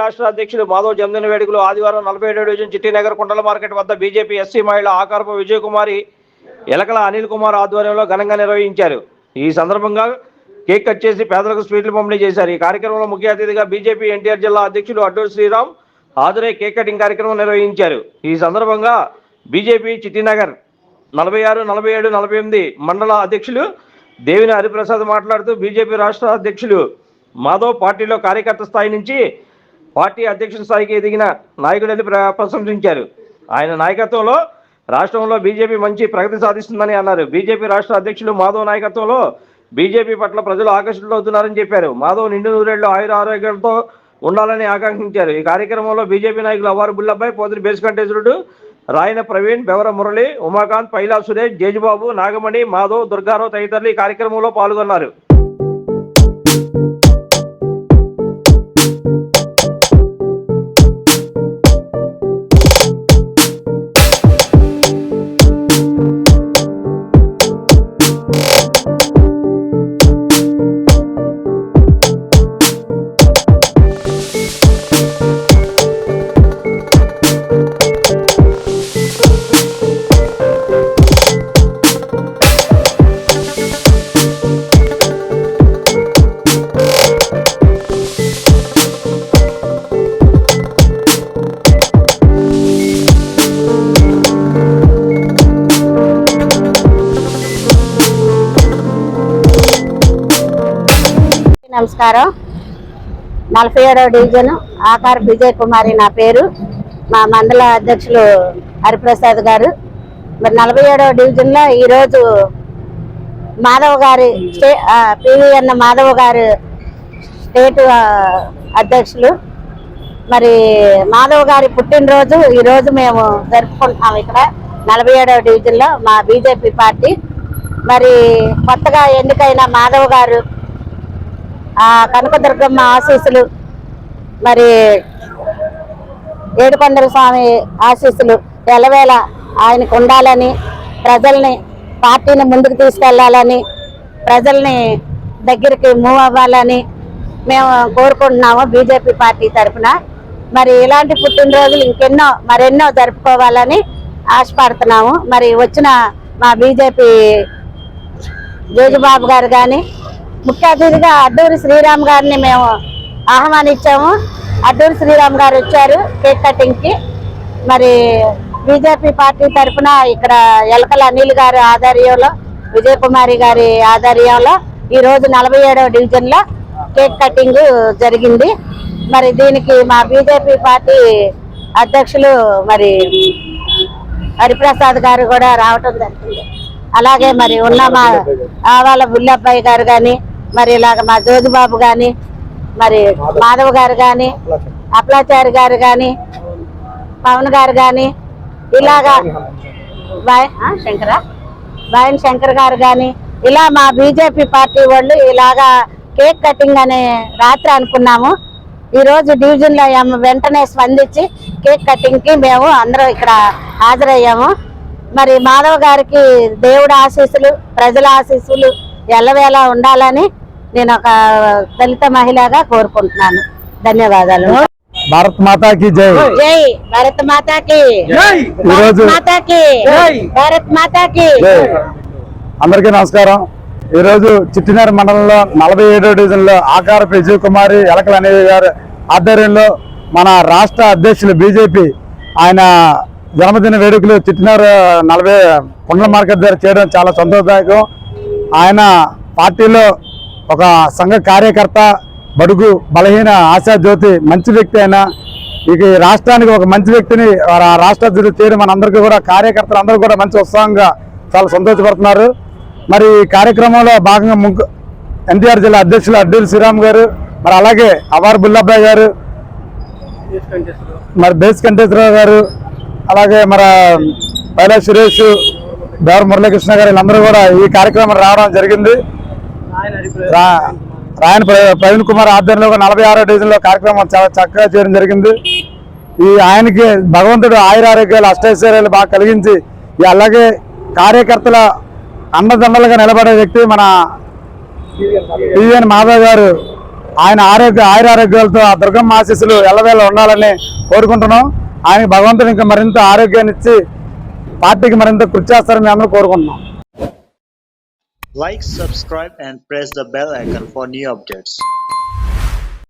రాష్ట్ర అధ్యక్షులు మాధవ్ జన్మదిన వేడుకలు ఆదివారం నలభై ఏడు డివిజన్ చిట్టినగర్ కుండల మార్కెట్ వద్ద బీజేపీ ఎస్సీ మహిళ ఆకారపు విజయ కుమారి ఎలకల అనిల్ కుమార్ ఆధ్వర్యంలో ఘనంగా నిర్వహించారు. ఈ సందర్భంగా కేక్ కట్ చేసి పేదలకు స్వీట్లు పంపిణీ చేశారు. ఈ కార్యక్రమంలో ముఖ్య అతిథిగా బీజేపీ ఎన్టీఆర్ జిల్లా అధ్యక్షులు అడ్డూరు శ్రీరామ్ హాజరై కేక్ కటింగ్ కార్యక్రమం నిర్వహించారు. ఈ సందర్భంగా బీజేపీ చిట్టినగర్ నలభై ఆరు నలభై ఏడు నలభై ఎనిమిది మండల అధ్యక్షులు దేవిని హరిప్రసాద్ మాట్లాడుతూ బీజేపీ రాష్ట్ర అధ్యక్షులు మాధవ్ పార్టీలో కార్యకర్త స్థాయి నుంచి పార్టీ అధ్యక్షుల స్థాయికి ఎదిగిన నాయకుడని ప్ర- ప్రశంసించారు. ఆయన నాయకత్వంలో రాష్ట్రంలో బీజేపీ మంచి ప్రగతి సాధిస్తుందని అన్నారు. బీజేపీ రాష్ట్ర అధ్యక్షులు మాధవ్ నాయకత్వంలో బీజేపీ పట్ల ప్రజలు ఆకర్షితులవుతున్నారని చెప్పారు. మాధవ్ నిండు నూరేళ్ళు ఆయుర ఆరోగ్యాలతో ఉండాలని ఆకాంక్షించారు. ఈ కార్యక్రమంలో బీజేపీ నాయకులు అవారు బుల్లబ్బాయి పోతిరి బేసుకంటేశ్వరుడు రాయన ప్రవీణ్ బెవర మురళి ఉమాకాంత్ పైలా సురేష్ జేజుబాబు నాగమణి మాధవ్ దుర్గారావు తదితరులు ఈ కార్యక్రమంలో పాల్గొన్నారు. నమస్కారం. నలభై ఏడవ డివిజన్ ఆకార విజయ్ కుమారి నా పేరు. మా మండల అధ్యక్షులు హరిప్రసాద్ గారు. మరి నలభై ఏడవ డివిజన్లో ఈరోజు మాధవ్ గారి స్టే పివిఎన్ మాధవ్ గారు స్టేట్ అధ్యక్షులు. మరి మాధవ్ గారి పుట్టినరోజు ఈరోజు మేము జరుపుకుంటున్నాం ఇక్కడ. నలభై ఏడవ డివిజన్లో మా బీజేపీ పార్టీ. మరి కొత్తగా ఎన్నికైన మాధవ్ గారు కనకదుర్గమ్మ ఆశీస్సులు మరి ఏడుకొండల స్వామి ఆశీస్సులు ఎలవేళ ఆయనకు ఉండాలని ప్రజల్ని పార్టీని ముందుకు తీసుకెళ్ళాలని ప్రజల్ని దగ్గరికి మూవ్ అవ్వాలని మేము కోరుకుంటున్నాము బీజేపీ పార్టీ తరఫున. మరి ఇలాంటి పుట్టినరోజులు ఇంకెన్నో మరెన్నో జరుపుకోవాలని ఆశపడుతున్నాము. మరి వచ్చిన మా బీజేపీ జోజుబాబు గారు కానీ ముఖ్య అతిథిగా అడ్డూరి శ్రీరామ్ గారిని మేము ఆహ్వానించాము. అడ్డూరి శ్రీరామ్ గారు వచ్చారు కేక్ కటింగ్కి. మరి బీజేపీ పార్టీ తరఫున ఇక్కడ ఎలకల అనిల్ గారి ఆధ్వర్యంలో విజయకుమారి గారి ఆధ్వర్యంలో ఈ రోజు నలభై ఏడవ డివిజన్లో కేక్ కటింగ్ జరిగింది. మరి దీనికి మా బీజేపీ పార్టీ అధ్యక్షులు మరి హరిప్రసాద్ గారు కూడా రావటం జరిగింది. అలాగే మరి ఉన్న మా ఆవాల బుల్లబ్బాయి గారు కానీ మరి ఇలాగ మా జ్యోతిబాబు గాని మరి మాధవ్ గారు కానీ అప్లాచారి గారు కానీ పవన్ గారు కానీ ఇలాగా బాయ్ శంకరా? బాయన్ శంకర్ గారు కానీ ఇలా మా బీజేపీ పార్టీ వాళ్ళు ఇలాగా కేక్ కటింగ్ అనే రాత్రి అనుకున్నాము. ఈ రోజు డివిజన్లో వెంటనే స్పందించి కేక్ కటింగ్కి మేము అందరం ఇక్కడ హాజరయ్యాము. మరి మాధవ్ గారికి దేవుడి ఆశీస్సులు ప్రజల ఆశీస్సులు ఎల్లవేళ ఉండాలని నేను ఒక దళిత మహిళగా కోరుకుంటున్నాను. ధన్యవాదాలు. భారత్ మాతాకి జై. జై భారత్ మాతాకి. ఈరోజు మాతాకి. భారత్ మాతాకి. జై. అందరికీ నమస్కారం. ఈరోజు చిట్టినర మండలంలో నలభై ఏడో డివిజన్లో ఆకారపు విజయ్ కుమారి ఎలకల అనేవి గారి ఆధ్వర్యంలో మన రాష్ట్ర అధ్యక్షులు బీజేపీ ఆయన జన్మదిన వేడుకలు చిట్టినర నలభై కుండల మార్కెట్ దగ్గర చేయడం చాలా సంతోషదాయకం. ఆయన పార్టీలో ఒక సంఘ కార్యకర్త బడుగు బలహీన ఆశా జ్యోతి మంచి వ్యక్తి అయినా ఇక రాష్ట్రానికి ఒక మంచి వ్యక్తిని ఆ రాష్ట్ర అధ్యక్షుడు చేయడం మనందరికీ కూడా కార్యకర్తలు అందరూ కూడా మంచి ఉత్సాహంగా చాలా సంతోషపడుతున్నారు. మరి ఈ కార్యక్రమంలో భాగంగా ముగ్గు ఎన్టీఆర్ జిల్లా అధ్యక్షులు అడ్డూరి శ్రీరామ్ గారు మరి అలాగే అవార్ బుల్లబ్బాయి గారు మరి బేస్ కంటేశ్వరరావు గారు అలాగే మన పైలా సురేష్ దేవర మురళీకృష్ణ గారు వీళ్ళందరూ కూడా ఈ కార్యక్రమం రావడం జరిగింది. రా- రాయన ప్ర- ప్రవీణ్ కుమార్ ఆధ్వర్యంలో నలభై ఆరో డివిజన్లో కార్యక్రమం చాలా చక్కగా చేయడం జరిగింది. ఈ ఆయనకి భగవంతుడు ఆయుర ఆరోగ్యాలు అష్టైశ్వర్యాలు బాగా కలిగించి అలాగే కార్యకర్తల అన్నదండలుగా నిలబడే వ్యక్తి మన పివిఎన్ మాధవ్ గారు. ఆయన ఆరోగ్య ఆయురారోగ్యాలతో ఆ దుర్గమ్మ ఆశీస్సులు ఎల్లవేళ ఉండాలని కోరుకుంటున్నాం. ఆయన భగవంతుడు ఇంకా మరింత ఆరోగ్యాన్ని ఇచ్చి పార్టీకి మరింత కృషి చేస్తారని మేము అందరూ కోరుకుంటున్నాం Like, subscribe, and press the bell icon for new updates.